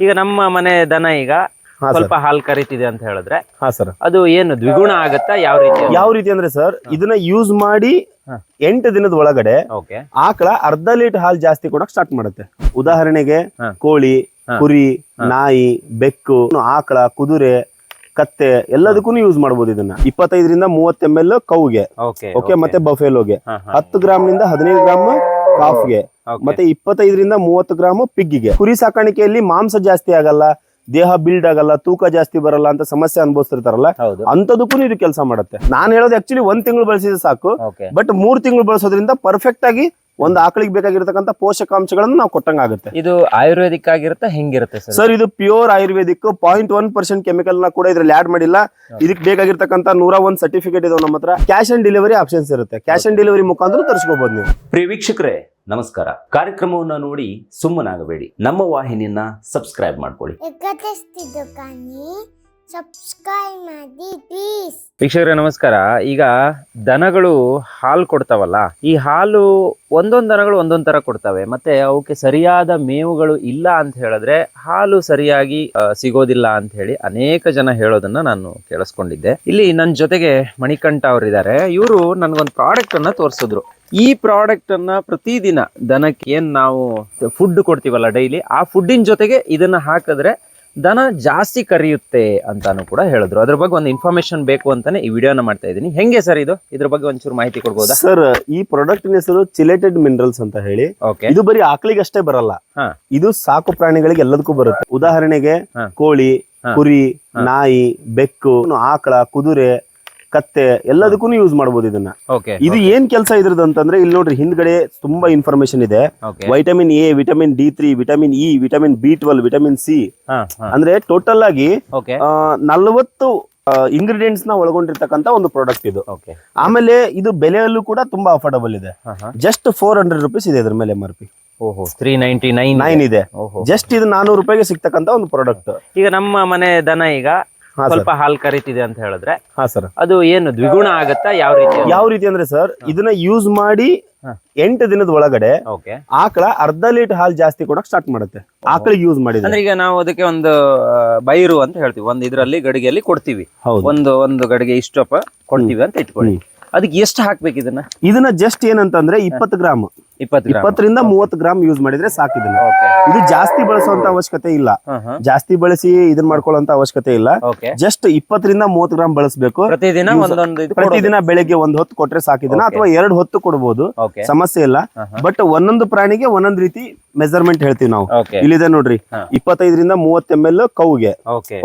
ಈಗ ನಮ್ಮ ಮನೆ ದನ ಈಗ ಸ್ವಲ್ಪ ಹಾಲ್ ಕರಿತಿದೆ ಅಂತ ಹೇಳಿದ್ರೆ ಹಾ ಸರ್. ಅದು ಏನು ದ್ವಿಗುಣ ಆಗತ್ತಾ? ಯಾವ ರೀತಿ ಯಾವ ರೀತಿ ಅಂದ್ರೆ ಸರ್ ಇದನ್ನ ಯೂಸ್ ಮಾಡಿ. ಎಂಟು ದಿನದ ಒಳಗಡೆ ಓಕೆ. ಆಕಳ ಅರ್ಧ ಲೀಟರ್ ಹಾಲು ಜಾಸ್ತಿ ಕೊಡಕ್ ಸ್ಟಾರ್ಟ್ ಮಾಡುತ್ತೆ. ಉದಾಹರಣೆಗೆ ಕೋಳಿ ಕುರಿ ನಾಯಿ ಬೆಕ್ಕು ಆಕಳ ಕುದುರೆ ಕತ್ತೆ ಎಲ್ಲದಕ್ಕೂ ಯೂಸ್ ಮಾಡಬಹುದು ಇದನ್ನ. ಇಪ್ಪತ್ತೈದರಿಂದ ಮೂವತ್ತು ಎಂ ಎಲ್ ಕೌಗೆ. ಓಕೆ ಮತ್ತೆ ಬಫೆಲೋಗೆ. ಹತ್ತು ಗ್ರಾಮ್ನಿಂದ ಹದಿನೈದು ಗ್ರಾಮ್ ಕಾಫ್ಗೆ. ಮತ್ತೆ ಇಪ್ಪತ್ತೈದರಿಂದ ಮೂವತ್ತು ಗ್ರಾಮ್ ಪಿಗ್ಗಿಗೆ. ಕುರಿ ಸಾಕಾಣಿಕೆಯಲ್ಲಿ ಮಾಂಸ ಜಾಸ್ತಿ ಆಗಲ್ಲ ದೇಹ ಬಿಲ್ಡ್ ಆಗಲ್ಲ ತೂಕ ಜಾಸ್ತಿ ಬರಲ್ಲ ಅಂತ ಸಮಸ್ಯೆ ಅನುಭವಿಸ್ತಿರ್ತಾರಲ್ಲ ಅಂತದಕ್ಕೂ ಇದು ಕೆಲಸ ಮಾಡುತ್ತೆ. ನಾನು ಹೇಳೋದು ಆಕ್ಚುಲಿ ಒಂದ್ ತಿಂಗಳು ಬಳಸಿದ್ರೆ ಸಾಕು ಬಟ್ ಮೂರ್ ತಿಂಗಳು ಬಳಸೋದ್ರಿಂದ ಪರ್ಫೆಕ್ಟ್ ಆಗಿ ಒಂದು ಆಕಳಿಗೆ ಬೇಕಾಗಿರ್ತಕ್ಕಂಥ ಪೋಷಕಾಂಶಗಳನ್ನು ನಾವು ಕೊಟ್ಟಂಗಾಗುತ್ತೆ. ಇದು ಆಯುರ್ವೇದಿಕ್ ಆಗಿರುತ್ತೆ ಹೆಂಗಿರುತ್ತೆ ಸರ್? ಸರ್ ಇದು pure ayurvedic point one percent ಕೆಮಿಕಲ್ನ ಕೂಡ ಇದ್ರಲ್ಲಿ ಆಡ್ ಮಾಡಿಲ್ಲ. ಇದಕ್ಕೆ ಬೇಕಾಗಿರ್ತಕ್ಕಂಥ ನೂರ ಒಂದು ಸರ್ಟಿಫಿಕೇಟ್ ಇದಾವೆ ನಮ್ಮ ಹತ್ರ ಕ್ಯಾಶ್ ಆನ್ ಡೆಲಿವರಿ ಆಪ್ಷನ್ಸ್ ಇರುತ್ತೆ. ಕ್ಯಾಶ್ ಆನ್ ಡೆಲಿವರಿ ಮುಖಾಂತರ ತರಿಸ್ಕೋಬಹುದು ನೀವು. ಪ್ರಿಯ ವೀಕ್ಷಕರೇ ನಮಸ್ಕಾರ. ಕಾರ್ಯಕ್ರಮವನ್ನು ನೋಡಿ ಸುಮ್ಮನಾಗಬೇಡಿ. ನಮ್ಮ ವಾಹಿನಿಯನ್ನ ಸಬ್ಸ್ಕ್ರೈಬ್ ಮಾಡ್ಕೊಳ್ಳಿ. ಸಬ್ಸ್ಕ್ರೈಬ್ ಮಾಡಿ ಪ್ಲೀಸ್ ವೀಕ್ಷಕರೇ, ನಮಸ್ಕಾರ. ಈಗ ದನಗಳು ಹಾಲು ಕೊಡ್ತಾವಲ್ಲ, ಈ ಹಾಲು ಒಂದೊಂದು ದನಗಳು ಒಂದೊಂದು ತರ ಕೊಡ್ತವೆ. ಮತ್ತೆ ಅವಕ್ಕೆ ಸರಿಯಾದ ಮೇವುಗಳು ಇಲ್ಲ ಅಂತ ಹೇಳಿದ್ರೆ ಹಾಲು ಸರಿಯಾಗಿ ಸಿಗೋದಿಲ್ಲ ಅಂತ ಹೇಳಿ ಅನೇಕ ಜನ ಹೇಳೋದನ್ನ ನಾನು ಕೇಳಿಸ್ಕೊಂಡಿದ್ದೆ. ಇಲ್ಲಿ ನನ್ನ ಜೊತೆಗೆ ಮಣಿಕಂಠ ಅವರಿದ್ದಾರೆ. ಇವರು ನನಗೊಂದು ಪ್ರಾಡಕ್ಟ್ ಅನ್ನ ತೋರಿಸಿದ್ರು. ಈ ಪ್ರಾಡಕ್ಟ್ ಅನ್ನ ಪ್ರತಿದಿನ ದನಕ್ಕೆ ಏನ್ ನಾವು ಫುಡ್ ಕೊಡ್ತೀವಲ್ಲ ಡೈಲಿ ಆ ಫುಡ್ಡಿನ ಜೊತೆಗೆ ಇದನ್ನ ಹಾಕಿದ್ರೆ ದನ ಜಾಸ್ತಿ ಕರಿಯುತ್ತೆ ಅಂತಾನು ಕೂಡ ಹೇಳಿದ್ರು. ಅದ್ರ ಬಗ್ಗೆ ಒಂದು ಇನ್ಫಾರ್ಮೇಶನ್ ಬೇಕು ಅಂತಾನೆ ಈ ವಿಡಿಯೋನ ಮಾಡ್ತಾ ಇದ್ದೀನಿ. ಹೆಂಗೆ ಸರ್ ಇದು? ಇದ್ರ ಬಗ್ಗೆ ಒಂಚೂರು ಮಾಹಿತಿ ಕೊಡ್ಬೋದಾ? ಸರ್ ಈ ಪ್ರಾಡಕ್ಟ್ ಹೆಸರು ಚಿಲೇಟೆಡ್ ಮಿನರಲ್ಸ್ ಅಂತ ಹೇಳಿ. ಓಕೆ ಇದು ಬರೀ ಆಕಳಿಗೆ ಅಷ್ಟೇ ಬರಲ್ಲ. ಇದು ಸಾಕು ಪ್ರಾಣಿಗಳಿಗೆ ಎಲ್ಲದಕ್ಕೂ ಬರುತ್ತೆ. ಉದಾಹರಣೆಗೆ ಕೋಳಿ ಕುರಿ. ನಾಯಿ ಬೆಕ್ಕು ಆಕಳ ಕುದುರೆ ಕತ್ತೆ ಎಲ್ಲದಕ್ಕೂ ಯೂಸ್ ಮಾಡಬಹುದು ಇದನ್ನ. ಇದು ಏನ್ ಕೆಲಸ ಇದ್ರದ್ದು ಅಂತಂದ್ರೆ ಇಲ್ಲಿ ನೋಡ್ರಿ ಹಿಂದ್ಗಡೆ ತುಂಬಾ ಇನ್ಫಾರ್ಮೇಶನ್ ಇದೆ. Vitamin A vitamin D three vitamin E vitamin B twelve vitamin C ಅಂದ್ರೆ ಟೋಟಲ್ ಆಗಿ ನಲ್ವತ್ತು ಇಂಗ್ರೀಡಿಯೆಂಟ್ಸ್ನ ಒಳಗೊಂಡಿರ್ತಕ್ಕಂತ ಒಂದು ಪ್ರಾಡಕ್ಟ್ ಇದು. ಆಮೇಲೆ ಇದು ಬೆಲೆಯಲ್ಲೂ ಕೂಡ ತುಂಬಾ ಅಫೋರ್ಡಬಲ್ ಇದೆ. ಜಸ್ಟ್ ಫೋರ್ ಹಂಡ್ರೆಡ್ ರುಪೀಸ್ ಇದೆ ಇದ್ರ ಮೇಲೆ ಮರ್ಪಿ ಆರ್ ಪಿ ಓಹೋ ತ್ರೀ ನೈನ್ಟಿ ನೈನ್ ನೈನ್ ಇದೆ. ಜಸ್ಟ್ ಇದು ನಾನೂರು ರೂಪಾಯಿಗೆ ಸಿಗ್ತಕ್ಕಂತ ಒಂದು ಪ್ರಾಡಕ್ಟ್ ಈಗ ನಮ್ಮ ಮನೆ ದನ ಈಗ ಸ್ವಲ್ಪ ಹಾಲು ಕರಿತಿದೆ ಅಂತ ಹೇಳಿದ್ರೆ ಹಾ ಸರ್. ಅದು ಏನು ದ್ವಿಗುಣ ಆಗತ್ತಾ? ಯಾವ ರೀತಿ ಯಾವ ರೀತಿ ಅಂದ್ರೆ ಸರ್ ಇದನ್ನ ಯೂಸ್ ಮಾಡಿ. ಎಂಟು ದಿನದ ಒಳಗಡೆ ಆಕಳ ಅರ್ಧ ಲೀಟರ್ ಹಾಲು ಜಾಸ್ತಿ ಕೊಡಕ್ ಸ್ಟಾರ್ಟ್ ಮಾಡುತ್ತೆ. ಆಕಳಿಗೆ ಯೂಸ್ ಮಾಡಿದ್ರೆ. ಅಂದ್ರೆ ಈಗ ನಾವು ಅದಕ್ಕೆ ಒಂದು ಬೈರು ಅಂತ ಹೇಳ್ತೀವಿ. ಒಂದು ಇದರಲ್ಲಿ ಗಡಿಗೆಯಲ್ಲಿ ಕೊಡ್ತೀವಿ. ಒಂದು ಒಂದು ಗಡಿಗೆ ಇಷ್ಟಪ್ಪ ಕೊಡ್ತೀವಿ ಅಂತ ಇಟ್ಕೊಳ್ಳಿ. ಅದಕ್ಕೆ ಎಷ್ಟು ಹಾಕ್ಬೇಕು ಇದನ್ನ? ಇದನ್ನ ಜಸ್ಟ್ ಏನಂತಂದ್ರೆ ಇಪ್ಪತ್ತು ಗ್ರಾಮ್. ಇಪ್ಪತ್ತರಿಂದ ಮೂವತ್ತು ಗ್ರಾಮ್ ಯೂಸ್ ಮಾಡಿದ್ರೆ ಸಾಕು ಇದನ್ನ ಇದು ಜಾಸ್ತಿ ಬಳಸುವಂತ ಅವಶ್ಯಕತೆ ಇಲ್ಲ. ಜಾಸ್ತಿ ಬಳಸಿ ಇದನ್ನ ಮಾಡ್ಕೊಳ್ಳುವಂತ ಅವಶ್ಯಕತೆ ಇಲ್ಲ. ಜಸ್ಟ್ ಇಪ್ಪತ್ತರಿಂದ ಮೂವತ್ತು ಗ್ರಾಮ್ ಬಳಸಬೇಕು. ಪ್ರತಿದಿನ ಬೆಳಿಗ್ಗೆ ಒಂದ್ ಹೊತ್ತು ಕೊಟ್ರೆ ಸಾಕಿದನ್ನ. ಅಥವಾ ಎರಡು ಹೊತ್ತು ಕೊಡಬಹುದು ಸಮಸ್ಯೆ ಇಲ್ಲ. ಬಟ್ ಒಂದೊಂದು ಪ್ರಾಣಿಗೆ ಒಂದೊಂದು ರೀತಿ ಮೆಜರ್ಮೆಂಟ್ ಹೇಳ್ತೀವಿ ನಾವು. ಇಲ್ಲಿದೆ ನೋಡ್ರಿ. ಇಪ್ಪತ್ತೈದರಿಂದ ಮೂವತ್ತ ಎಂ ಎಲ್ ಕೌಗೆ.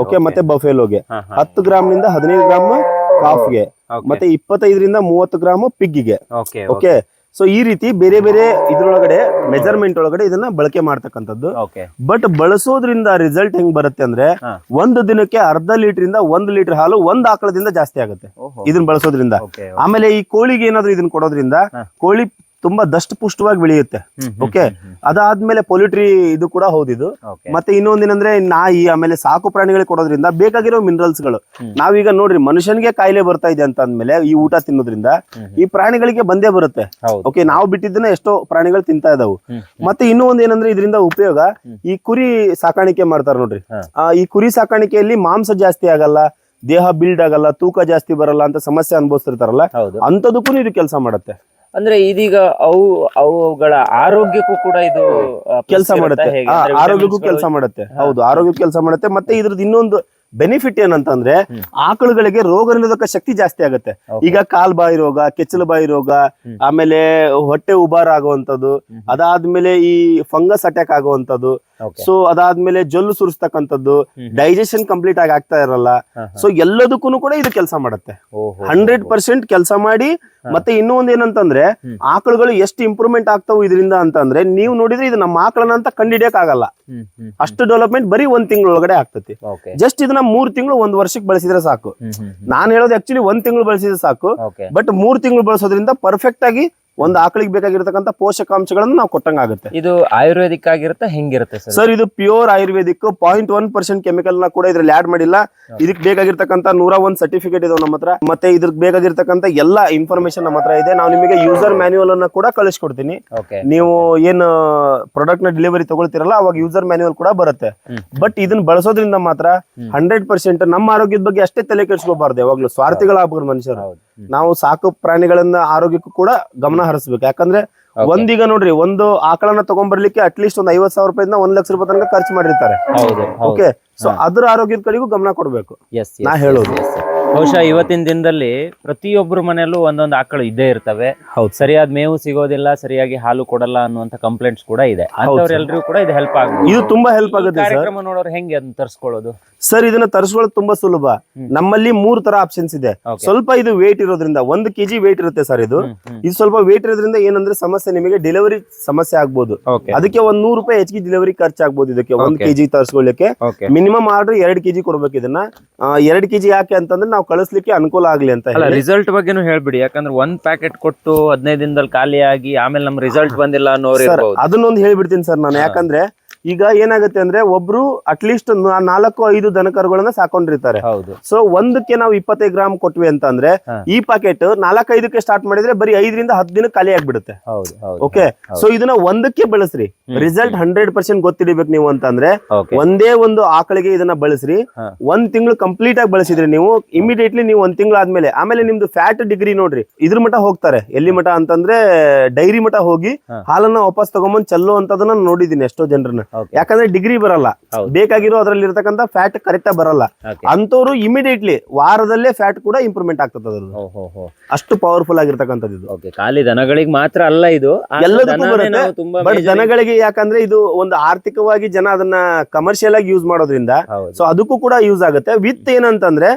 ಓಕೆ ಮತ್ತೆ ಬಫೆಲೋಗೆ ಹತ್ತು ಗ್ರಾಮ್ನಿಂದ ಹದಿನೈದು ಗ್ರಾಮ್ ಕಾಫ್ಗೆ. ಮತ್ತೆ ಇಪ್ಪತ್ತೈದರಿಂದ ಮೂವತ್ತು ಗ್ರಾಮ್ ಪಿಗ್ಗಿಗೆ ಓಕೆ ಸೊ ಈ ರೀತಿ ಬೇರೆ ಬೇರೆ ಇದ್ರೊಳಗಡೆ ಮೆಜರ್ಮೆಂಟ್ ಒಳಗಡೆ ಇದನ್ನ ಬಳಕೆ ಮಾಡ್ತಕ್ಕಂಥದ್ದು. ಬಟ್ ಬಳಸೋದ್ರಿಂದ ರಿಸಲ್ಟ್ ಹೆಂಗ್ ಬರುತ್ತೆ ಅಂದ್ರೆ. ಒಂದು ದಿನಕ್ಕೆ ಅರ್ಧ ಲೀಟರ್ ಇಂದ ಒಂದ್ ಲೀಟರ್ ಹಾಲು ಒಂದ್ ಆಕಳದಿಂದ ಜಾಸ್ತಿ ಆಗುತ್ತೆ. ಇದನ್ನ ಬಳಸೋದ್ರಿಂದ. ಆಮೇಲೆ ಈ ಕೋಳಿಗೆ ಏನಾದ್ರು ಇದನ್ನ ಕೊಡೋದ್ರಿಂದ ಕೋಳಿ ತುಂಬಾ ದಷ್ಟ ಪುಷ್ಟವಾಗಿ ಬೆಳೆಯುತ್ತೆ. ಓಕೆ ಅದಾದ್ಮೇಲೆ ಪೊಲಿಟ್ರಿ ಇದು ಕೂಡ ಹೌದಿದು. ಓಕೆ ಮತ್ತೆ ಇನ್ನೊಂದೇನಂದ್ರೆ ನಾಯಿ ಆಮೇಲೆ ಸಾಕು ಪ್ರಾಣಿಗಳಿಗೆ ಕೊಡೋದ್ರಿಂದ ಬೇಕಾಗಿರೋ ಮಿನರಲ್ಸ್ಗಳು. ನಾವೀಗ ನೋಡ್ರಿ ಮನುಷ್ಯನಿಗೆ ಕಾಯಿಲೆ ಬರ್ತಾ ಇದೆ ಅಂತ ಅಂದ್ಮೇಲೆ ಈ ಊಟ ತಿನ್ನೋದ್ರಿಂದ ಈ ಪ್ರಾಣಿಗಳಿಗೆ ಬಂದೇ ಬರುತ್ತೆ. ಓಕೆ ನಾವು ಬಿಟ್ಟಿದ್ದನ್ನ ಎಷ್ಟೋ ಪ್ರಾಣಿಗಳು ತಿಂತಾ ಇದಾವು. ಮತ್ತೆ ಇನ್ನೂ ಒಂದ್ ಏನಂದ್ರೆ ಇದರಿಂದ ಉಪಯೋಗ ಈ ಕುರಿ ಸಾಕಾಣಿಕೆ ಮಾಡ್ತಾರ ನೋಡ್ರಿ. ಆ, ಈ ಕುರಿ ಸಾಕಾಣಿಕೆಯಲ್ಲಿ ಮಾಂಸ ಜಾಸ್ತಿ ಆಗಲ್ಲ ದೇಹ ಬಿಲ್ಡ್ ಆಗಲ್ಲ ತೂಕ ಜಾಸ್ತಿ ಬರಲ್ಲ ಅಂತ ಸಮಸ್ಯೆ ಅನುಭವಿಸ್ತಿರ್ತಾರಲ್ಲ ಅಂತದಕ್ಕೂ ಇದು ಕೆಲಸ ಮಾಡುತ್ತೆ. ಅಂದ್ರೆ ಇದೀಗ ಅವು ಅವುಗಳ ಆರೋಗ್ಯಕ್ಕೂ ಕೂಡ ಇದು ಕೆಲಸ ಮಾಡುತ್ತೆ. ಆರೋಗ್ಯಕ್ಕೂ ಕೆಲಸ ಮಾಡುತ್ತೆ. ಹೌದು ಆರೋಗ್ಯಕ್ಕೂ ಕೆಲಸ ಮಾಡುತ್ತೆ. ಮತ್ತೆ ಇದ್ರದ್ದು ಇನ್ನೊಂದು ಬೆನಿಫಿಟ್ ಏನಂತಂದ್ರೆ. ಆಕಳುಗಳಿಗೆ ರೋಗ ನಿರೋಧಕ ಶಕ್ತಿ ಜಾಸ್ತಿ ಆಗುತ್ತೆ. ಈಗ ಕಾಲ್ ಬಾಯಿ ರೋಗ ಕೆಚ್ಚಲು ಬಾಯಿ ರೋಗ ಆಮೇಲೆ ಹೊಟ್ಟೆ ಉಬಾರ ಆಗುವಂತದ್ದು ಅದಾದ್ಮೇಲೆ ಈ ಫಂಗಸ್ ಅಟ್ಯಾಕ್ ಆಗುವಂತದ್ದು. ಸೊ ಅದಾದ್ಮೇಲೆ ಜೊಲ್ಲು ಸುರಿಸ್ತಕ್ಕಂಥದ್ದು ಡೈಜೆಷನ್ ಕಂಪ್ಲೀಟ್ ಆಗಿ ಆಗ್ತಾ ಇರಲ್ಲ. ಸೊ ಎಲ್ಲದಕ್ಕೂ ಕೂಡ ಇದು ಕೆಲಸ ಮಾಡುತ್ತೆ. ಹಂಡ್ರೆಡ್ ಪರ್ಸೆಂಟ್ ಕೆಲಸ ಮಾಡಿ ಮತ್ತೆ ಇನ್ನೂ ಒಂದ್ ಏನಂತಂದ್ರೆ. ಆಕಳುಗಳು ಎಷ್ಟು ಇಂಪ್ರೂವ್ಮೆಂಟ್ ಆಗ್ತಾವು ಇದರಿಂದ ಅಂತಂದ್ರೆ ನೀವು ನೋಡಿದ್ರೆ ಇದು ನಮ್ಮ ಆಕಳನ ಅಂತ ಕಂಡಿಡಿಯಕ್ ಆಗಲ್ಲ ಅಷ್ಟು ಡೆವಲಪ್ಮೆಂಟ್ ಬರೀ ಒಂದ್ ತಿಂಗಳ ಒಳಗಡೆ ಆಗ್ತತಿ ಜಸ್ಟ್ ಇದನ್ನ ಮೂರ್ ತಿಂಗಳು ಒಂದ್ ವರ್ಷಕ್ಕೆ ಬಳಸಿದ್ರೆ ಸಾಕು. ನಾನು ಹೇಳೋದು ಆಕ್ಚುಲಿ ಒಂದ್ ತಿಂಗಳು ಬಳಸಿದ್ರೆ ಸಾಕು. ಬಟ್ ಮೂರ್ ತಿಂಗಳು ಬಳಸೋದ್ರಿಂದ ಪರ್ಫೆಕ್ಟ್ ಆಗಿ ಒಂದು ಆಕಳಿಗೆ ಬೇಕಾಗಿರ್ತಕ್ಕಂಥ ಪೋಷಕಾಂಶಗಳನ್ನು ನಾವು ಕೊಟ್ಟಂಗಾಗುತ್ತೆ. ಇದು ಆಯುರ್ವೇದಿಕ್ ಆಗಿರುತ್ತೆ ಹೆಂಗಿರುತ್ತೆ ಸರ್? ಸರ್ ಇದು pure ayurvedic point one percent ಕೆಮಿಕಲ್ನ ಕೂಡ ಇದ್ರಲ್ಲಿ ಆಡ್ ಮಾಡಿಲ್ಲ. ಇದಕ್ಕೆ ಬೇಕಾಗಿರ್ತಕ್ಕಂಥ ನೂರ ಒಂದ್ ಸರ್ಟಿಫಿಕೇಟ್ ಇದಾವೆ ನಮ್ಮ ಹತ್ರ. ಮತ್ತೆ ಇದಕ್ಕೆ ಬೇಕಾಗಿರ್ತಕ್ಕಂಥ ಎಲ್ಲಾ ಇನ್ಫಾರ್ಮೇಶನ್ ನಮ್ಮ ಹತ್ರ ಇದೆ. ನಾವು ನಿಮಗೆ ಯೂಸರ್ ಮ್ಯಾನ್ಯುವಲ್ ಅನ್ನ ಕೂಡ ಕಳಿಸ್ಕೊಡ್ತೀನಿ. ನೀವು ಏನು ಪ್ರಾಡಕ್ಟ್ನ ಡೆಲಿವರಿ ತಗೊಳ್ತಿರಲ್ಲ ಅವಾಗ ಯೂಸರ್ ಮ್ಯಾನ್ಯುವಲ್ ಕೂಡ ಬರುತ್ತೆ. ಬಟ್ ಇದನ್ನ ಬಳಸೋದ್ರಿಂದ ಮಾತ್ರ. ಹಂಡ್ರೆಡ್ ಪರ್ಸೆಂಟ್ ನಮ್ಮ ಆರೋಗ್ಯದ ಬಗ್ಗೆ ಅಷ್ಟೇ ತಲೆ ಕೆಡಿಸ್ಕೋಬಾರ್ದು ಯಾವಾಗ್ಲೂ. ಸ್ವಾರ್ಥಿಗಳಾಗ್ಬಾರ್ದು ಮನುಷ್ಯರು. ನಾವು ಸಾಕು ಪ್ರಾಣಿಗಳನ್ನ ಆರೋಗ್ಯಕ್ಕೂ ಕೂಡ ಗಮನ ಹರಿಸ್ಬೇಕು. ಯಾಕಂದ್ರೆ. ಒಂದೀಗ ನೋಡ್ರಿ ಒಂದು ಆಕಳನ್ನ ತಗೊಂಡ್ಬರ್ಲಿಕ್ಕೆ ಅಟ್ಲೀಸ್ಟ್ ಒಂದ್ ಐವತ್ ಸಾವಿರ ರೂಪಾಯಿಂದ ಒಂದ್ ಲಕ್ಷ ರೂಪಾಯಿ ತನಕ ಖರ್ಚು ಮಾಡಿರ್ತಾರೆ. Okay so. ಅದ್ರ ಆರೋಗ್ಯದ ಕಡೆಗೂ ಗಮನ ಕೊಡ್ಬೇಕು. ನಾ ಹೇಳೋದು. ಬಹುಶಃ ಇವತ್ತಿನ ದಿನದಲ್ಲಿ ಪ್ರತಿಯೊಬ್ಬರ ಮನೆಯಲ್ಲೂ ಒಂದೊಂದು ಆಕಳು ಇದ್ದೇ ಇರ್ತವೆ. ಹೌದು. ಸರಿಯಾದ ಮೇವು ಸಿಗೋದಿಲ್ಲ ಸರಿಯಾಗಿ ಹಾಲು ಕೊಡಲ್ಲ ಅನ್ನುವಂತ ಕಂಪ್ಲೇಂಟ್ಸ್ ಕೂಡ ಇದೆ. ಅಂತವ್ರೆಲ್ರಿಗೂ ಕೂಡ ಇದು ಹೆಲ್ಪ್ ಆಗುತ್ತೆ. ಇದು ತುಂಬಾ ಹೆಲ್ಪ್ ಆಗುತ್ತೆ ಸರ್. ಕಾರ್ಯಕ್ರಮ ನೋಡೋರು ಹೆಂಗೆ ಅದನ್ನ ತರಿಸ್ಕೊಳ್ಳೋದು? ಸರ್ ಇದನ್ನ ತರಿಸ್ಕೊಳ್ಳೋದು ತುಂಬಾ ಸುಲಭ. ನಮ್ಮಲ್ಲಿ ಮೂರ್ ತರ ಆಪ್ಷನ್ಸ್ ಇದೆ. Okay. ಸ್ವಲ್ಪ ಇದು ವೇಟ್ ಇರೋದ್ರಿಂದ ಒಂದು ಕೆಜಿ ವೇಟ್ ಇರುತ್ತೆ ಸರ್ ಇದು. ಇದು ಸ್ವಲ್ಪ ವೇಟ್ ಇರೋದ್ರಿಂದ ಏನಂದ್ರೆ ಸಮಸ್ಯೆ ನಿಮಗೆ ಡೆಲಿವರಿ ಸಮಸ್ಯೆ ಆಗ್ಬೋದು. ಅದಕ್ಕೆ ಒಂದ್ ನೂರು ರೂಪಾಯಿ ಹೆಚ್ಚಿಗೆ ಡೆಲಿವರಿ ಖರ್ಚಾಗ್ಬೋದು ಇದಕ್ಕೆ. ಒಂದ್ Okay. ಕೆಜಿ ತರಿಸ್ಕೊಳ್ಳಿಕ್ಕೆ. ಮಿನಿಮಮ್ ಆರ್ಡರ್ ಎರಡ್ ಕೆಜಿ ಕೊಡ್ಬೇಕು ಇದನ್ನ. ಆ, ಎರಡ್ ಕೆಜಿ ಯಾಕೆ ಅಂತಂದ್ರೆ ನಾವು ಕಳಿಸ್ಲಿಕ್ಕೆ ಅನುಕೂಲ ಆಗ್ಲಿ ಅಂತ ಅಲ್ಲ ಹೇಳಿ. ರಿಸಲ್ಟ್ ಬಗ್ಗೆನೂ ಹೇಳ್ಬಿಡಿ. ಯಾಕಂದ್ರೆ ಒಂದ್ ಪ್ಯಾಕೆಟ್ ಕೊಟ್ಟು ಹದಿನೈದು ದಿನದಲ್ಲಿ ಖಾಲಿ ಆಗಿ ಆಮೇಲೆ ನಮ್ ರಿಸಲ್ಟ್ ಬಂದಿಲ್ಲ ಅನ್ನೋರು ಅದನ್ನೊಂದು ಹೇಳ್ಬಿಡ್ತೀನಿ ಸರ್ ನಾನು. ಯಾಕಂದ್ರೆ ಈಗ ಏನಾಗುತ್ತೆ ಅಂದ್ರೆ ಒಬ್ರು ಅಟ್ಲೀಸ್ಟ್ ನಾಲ್ಕು ಐದು ದನಕರುಗಳನ್ನ ಸಾಕೊಂಡಿರ್ತಾರೆ. ಸೊ ಒಂದಕ್ಕೆ ನಾವು ಇಪ್ಪತ್ತೈದು ಗ್ರಾಮ್ ಕೊಟ್ವಿ ಅಂತ ಅಂದ್ರೆ. ಈ ಪ್ಯಾಕೆಟ್ ನಾಲ್ಕೈದಕ್ಕೆ ಸ್ಟಾರ್ಟ್ ಮಾಡಿದ್ರೆ ಬರೀ ಐದರಿಂದ ಹತ್ತು ದಿನ ಖಾಲಿ ಆಗ್ಬಿಡುತ್ತೆ. ಓಕೆ. ಸೊ ಇದನ್ನ ಒಂದಕ್ಕೆ ಬಳಸ್ರಿ. ರಿಸಲ್ಟ್ ಹಂಡ್ರೆಡ್ ಪರ್ಸೆಂಟ್ ಗೊತ್ತಿಡಿಬೇಕು ನೀವು ಅಂತಂದ್ರೆ ಒಂದೇ ಒಂದು ಆಕಳಿಗೆ ಇದನ್ನ ಬಳಸ್ರಿ. ಒಂದ್ ತಿಂಗಳು ಕಂಪ್ಲೀಟ್ ಆಗಿ ಬಳಸಿದ್ರಿ ನೀವು ಇಮಿಡಿಯೇಟ್ಲಿ ನೀವು ಒಂದ್ ತಿಂಗಳು ಆದ್ಮೇಲೆ. ಆಮೇಲೆ ನಿಮ್ದು ಫ್ಯಾಟ್ ಡಿಗ್ರಿ ನೋಡ್ರಿ. ಇದ್ರ ಮಟ ಹೋಗ್ತಾರೆ. ಎಲ್ಲಿ ಮಟ ಅಂತಂದ್ರೆ ಡೈರಿ ಮಟ ಹೋಗಿ ಹಾಲನ್ನ ವಾಪಸ್ ತಗೊಂಬಂದ್ ಚಲ್ಲೋ ಅಂತದನ್ನ ನೋಡಿದೀನಿ ಎಷ್ಟೋ ಜನರನ್ನ. ಯಾಕಂದ್ರೆ ಡಿಗ್ರಿ ಬರಲ್ಲ. ಬೇಕಾಗಿರೋ ಅದ್ರಲ್ಲಿ ಇರತಕ್ಕಂತ ಫ್ಯಾಟ್ ಕರೆಕ್ಟ್ ಬರಲ್ಲ. ಅಂತವ್ರು ಇಮಿಡಿಯೇಟ್ಲಿ ವಾರದಲ್ಲೇ ಫ್ಯಾಟ್ ಕೂಡ ಇಂಪ್ರೂವ್ಮೆಂಟ್ ಆಗ್ತದೆ ಅದ್ರದ್ದು. ಅಷ್ಟು ಪವರ್ಫುಲ್ ಆಗಿರ್ತಕ್ಕಂಥದ್ದು ಇದು. ಖಾಲಿ ದನಗಳಿಗೆ ಮಾತ್ರ ಅಲ್ಲ ಇದು. ಎಲ್ಲದಕ್ಕೂ ಬರುತ್ತೆ. ಬಟ್ ಜನಗಳಿಗೆ ಯಾಕಂದ್ರೆ ಇದು ಒಂದು ಆರ್ಥಿಕವಾಗಿ ಜನ ಅದನ್ನ ಕಮರ್ಷಿಯಲ್ ಆಗಿ ಯೂಸ್ ಮಾಡೋದ್ರಿಂದ ಸೊ ಅದಕ್ಕೂ ಕೂಡ ಯೂಸ್ ಆಗುತ್ತೆ. ವಿತ್ ಏನಂತಂದ್ರೆ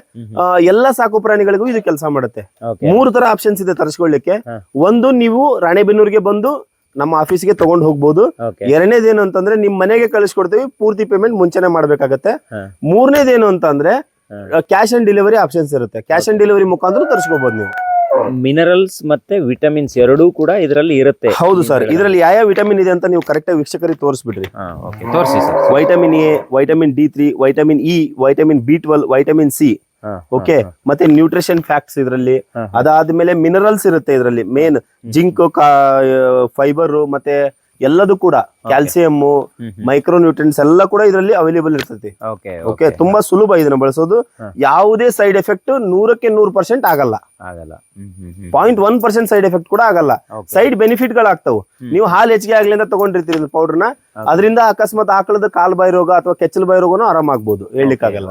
ಎಲ್ಲ ಸಾಕು ಪ್ರಾಣಿಗಳಿಗೂ ಇದು ಕೆಲಸ ಮಾಡುತ್ತೆ. ಮೂರು ತರ ಆಪ್ಷನ್ಸ್ ಇದೆ ತರಿಸ್ಕೊಳ್ಳಿಕ್ಕೆ. ಒಂದು ನೀವು ರಾಣೆಬೆನ್ನೂರಿಗೆ ಬಂದು ನಮ್ಮ ಆಫೀಸ್ಗೆ ತಗೊಂಡು ಹೋಗ್ಬೋದು. ಎರಡನೇದೇನು ಅಂತಂದ್ರೆ ನಿಮ್ ಮನೆಗೆ ಕಳಿಸ್ಕೊಡ್ತೀವಿ ಪೂರ್ತಿ ಪೇಮೆಂಟ್ ಮುಂಚೆನೆ ಮಾಡ್ಬೇಕಾಗತ್ತೆ. ಮೂರನೇದೇನು ಅಂತಂದ್ರೆ. ಕ್ಯಾಶ್ ಆನ್ ಡೆಲಿವರಿ ಆಪ್ಷನ್ಸ್ ಇರುತ್ತೆ. ಕ್ಯಾಶ್ ಆನ್ ಡೆಲಿವರಿ ಮುಖಾಂತರ ತರಿಸ್ಕೋಬಹುದು ನೀವು. ಮಿನರಲ್ಸ್ ಮತ್ತೆ ವಿಟಮಿನ್ಸ್ ಎರಡೂ ಕೂಡ ಇದರಲ್ಲಿ ಇರುತ್ತೆ. ಹೌದು ಸರ್ ಇದರಲ್ಲಿ ಯಾವ ವಿಟಮಿನ್ ಇದೆ ಅಂತ ನೀವು ಕರೆಕ್ಟ್ ಆಗಿ ವೀಕ್ಷಕರಿಗೆ ತೋರಿಸ್ಬಿಡ್ರಿ. ತೋರಿಸಿ sir vitamin A vitamin D three vitamin E vitamin B twelve vitamin C okay ಮತ್ತೆ ನ್ಯೂಟ್ರಿಷನ್ ಫ್ಯಾಕ್ಟ್ಸ್ ಇದರಲ್ಲಿ. ಅದಾದ್ಮೇಲೆ ಮಿನರಲ್ಸ್ ಇರುತ್ತೆ ಇದರಲ್ಲಿ ಮೇನ್ ಜಿಂಕ್ ಫೈಬರ್ ಮತ್ತೆ ಎಲ್ಲದೂ ಕೂಡ. ಕ್ಯಾಲ್ಸಿಯಂ ಮೈಕ್ರೋ ನ್ಯೂಟ್ರಿಯನ್ಸ್ ಎಲ್ಲ ಕೂಡ ಇದರಲ್ಲಿ ಅವೈಲೇಬಲ್ ಇರ್ತೈತಿ. ಓಕೆ ತುಂಬಾ ಸುಲಭ ಇದನ್ನ ಬಳಸೋದು. ಯಾವುದೇ ಸೈಡ್ ಎಫೆಕ್ಟ್ ನೂರಕ್ಕೆ ನೂರು ಪರ್ಸೆಂಟ್ ಆಗಲ್ಲ. Point one percent side effect ಕೂಡ ಆಗಲ್ಲ. ಸೈಡ್ ಬೆನಿಫಿಟ್ ಗಳಾಗ್ತಾವು ನೀವು ಹಾಲು ಹೆಚ್ಚಿಗೆ ಆಗ್ಲಿ ಅಂತ ತಗೊಂಡಿರ್ತೀರಿ ನ ಅದರಿಂದ ಅಕಸ್ಮಾತ್ ಆಕಳದ ಕಾಲ್ ಬಾಯಿ ರೋಗ ಅಥವಾ ಕೆಚ್ಚಲ್ ಬಾಯಿ ರೋಗನೂ ಆರಾಮಾಗ್ಬೋದು ಹೇಳ್ಲಿಕ್ಕಾಗಲ್ಲ.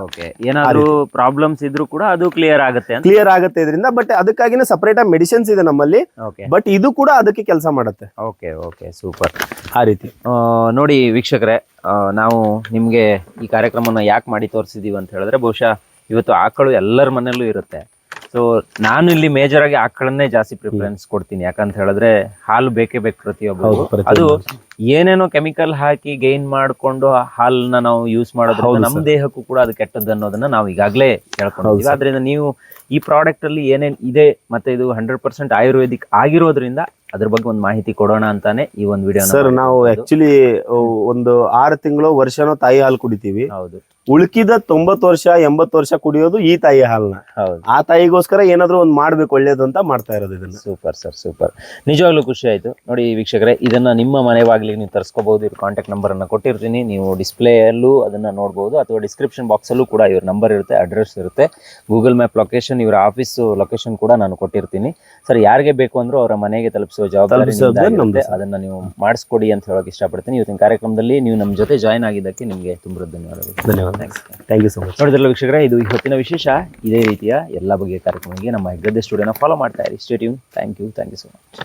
ಏನಾದ್ರು ಪ್ರಾಬ್ಲಮ್ಸ್ ಇದ್ರೂ ಕೂಡ ಅದು ಕ್ಲಿಯರ್ ಆಗುತ್ತೆ ಕ್ಲಿಯರ್ ಆಗುತ್ತೆ ಇದರಿಂದ ಬಟ್ ಅದಕ್ಕಾಗಿನೇ ಸಪರೇಟ್ ಆಗಿ ಮೆಡಿಸಿನ್ಸ್ ಇದೆ ನಮ್ಮಲ್ಲಿ. ಬಟ್ ಇದು ಕೂಡ ಅದಕ್ಕೆ ಕೆಲಸ ಮಾಡುತ್ತೆ. ಓಕೆ ಓಕೆ ಸೂಪರ್ ಆ ರೀತಿ. ನೋಡಿ ವೀಕ್ಷಕರೇ ನಾವು ನಿಮಗೆ ಈ ಕಾರ್ಯಕ್ರಮನ ಯಾಕೆ ಮಾಡಿ ತೋರಿಸಿದ್ದೀವಿ ಅಂತ ಹೇಳಿದ್ರೆ ಬಹುಶಃ ಇವತ್ತು ಆಕಳು ಎಲ್ಲರ ಮನೆಯಲ್ಲೂ ಇರುತ್ತೆ. ಸೊ ನಾನು ಇಲ್ಲಿ ಮೇಜರ್ ಆಗಿ ಆಕಳನ್ನೇ ಜಾಸ್ತಿ ಪ್ರಿಫರೆನ್ಸ್ ಕೊಡ್ತೀನಿ. ಯಾಕಂತ ಹೇಳಿದ್ರೆ ಹಾಲು ಬೇಕೇ ಬೇಕು ಪ್ರತಿಯೊಬ್ಬರು ಅದು ಏನೇನೋ ಕೆಮಿಕಲ್ ಹಾಕಿ ಗೈನ್ ಮಾಡ್ಕೊಂಡು ಹಾಲನ್ನ ನಾವು ಯೂಸ್ ಮಾಡೋದ್ರಿಂದ ನಮ್ಮ ದೇಹಕ್ಕೂ ಕೂಡ ಅದು ಕೆಟ್ಟದ್ದು ಅನ್ನೋದನ್ನ ನಾವು ಈಗಾಗಲೇ ಕೇಳ್ಕೊಂಡಿದ್ದೀವಿ ಆದ್ರಿಂದ ನೀವು ಈ ಪ್ರಾಡಕ್ಟ್ ಅಲ್ಲಿ ಏನೇನ್ ಇದೆ ಮತ್ತೆ ಇದು ಹಂಡ್ರೆಡ್ ಪರ್ಸೆಂಟ್ ಆಯುರ್ವೇದಿಕ್ ಆಗಿರೋದ್ರಿಂದ ಅದ್ರ ಬಗ್ಗೆ ಒಂದು ಮಾಹಿತಿ ಕೊಡೋಣ ಅಂತಾನೆ ಈ ಒಂದು ವಿಡಿಯೋ ಸರ್ ನಾವು ಆಕ್ಚುಲಿ ಒಂದು ಆರು ತಿಂಗಳು ವರ್ಷನೋ ತಾಯಿ ಹಾಲು ಕುಡಿತೀವಿ. ಹೌದು. ಉಳ್ಕಿದ ತೊಂಬತ್ತು ವರ್ಷ ಎಂಬತ್ತು ವರ್ಷ ಕುಡಿಯೋದು ಈ ತಾಯಿ ಹಾಲನ್ನ ಹೌದು. ಆ ತಾಯಿಗೋಸ್ಕರ ಏನಾದ್ರು ಒಂದು ಮಾಡ್ಬೇಕು ಒಳ್ಳೇದು ಅಂತ ಮಾಡ್ತಾ ಇರೋದು ಇದನ್ನ. Super sir super. ನಿಜವಾಗ್ಲೂ ಖುಷಿ ಆಯ್ತು. ನೋಡಿ ವೀಕ್ಷಕರೇ ಇದನ್ನ ನಿಮ್ಮ ಮನೆ ಬಾಗಿಲಿಗೆ ನೀವು ತರಿಸ್ಕೋಬಹುದು. ಇವ್ರ ಕಾಂಟ್ಯಾಕ್ಟ್ ನಂಬರ್ ಅನ್ನ ಕೊಟ್ಟಿರ್ತೀನಿ. ನೀವು ಡಿಸ್ಪ್ಲೇ ಅಲ್ಲೂ ಅದನ್ನ ನೋಡಬಹುದು ಅಥವಾ ಡಿಸ್ಕ್ರಿಪ್ಷನ್ ಬಾಕ್ಸ್ ಅಲ್ಲೂ ಕೂಡ ಇವ್ರ ನಂಬರ್ ಇರುತ್ತೆ ಅಡ್ರೆಸ್ ಇರುತ್ತೆ. ಗೂಗಲ್ ಮ್ಯಾಪ್ ಲೊಕೇಶನ್ ಇವರ ಆಫೀಸ್ ಲೊಕೇಶನ್ ಕೂಡ ನಾನು ಕೊಟ್ಟಿರ್ತೀನಿ. ಸರ್ ಯಾರಿಗೆ ಬೇಕು ಅಂದ್ರೂ ಅವರ ಮನೆಗೆ ತಲುಪಿಸುವ ಜವಾಬ್ದಾರಿ ತಲುಪಿಸೋ ಜವಾಬ್ದಾರಿ ನಿಮ್ದಾಗಿರುತ್ತೆ. ಅದನ್ನ ನೀವು ಮಾಡಿಸ್ಕೊಡಿ ಅಂತ ಹೇಳೋಕೆ ಇಷ್ಟಪಡ್ತೀನಿ. ಇವತ್ತಿನ ಕಾರ್ಯಕ್ರಮದಲ್ಲಿ ನೀವು ನಮ್ಮ ಜೊತೆ ಜಾಯ್ನ್ ಆಗಿದ್ದಕ್ಕೆ ನಿಮಗೆ ತುಂಬ ಧನ್ಯವಾದಗಳು. ಧನ್ಯವಾದ ಥ್ಯಾಂಕ್ ಯು ಸೊ ಮಚ್ ನೋಡಿದ್ರಲ್ಲ ವೀಕ್ಷಕರೇ, ಇದು ಇವತ್ತಿನ ವಿಶೇಷ. ಇದೇ ರೀತಿಯ ಎಲ್ಲ ಬಗೆಯ ಕಾರ್ಯಕ್ರಮಕ್ಕೆ ನಮ್ಮ ಹೆಗ್ಗದ್ದೆ ಸ್ಟುಡಿಯೋನ ಫಾಲೋ ಮಾಡ್ತಾ ಇರಿ. Thank you thank you so much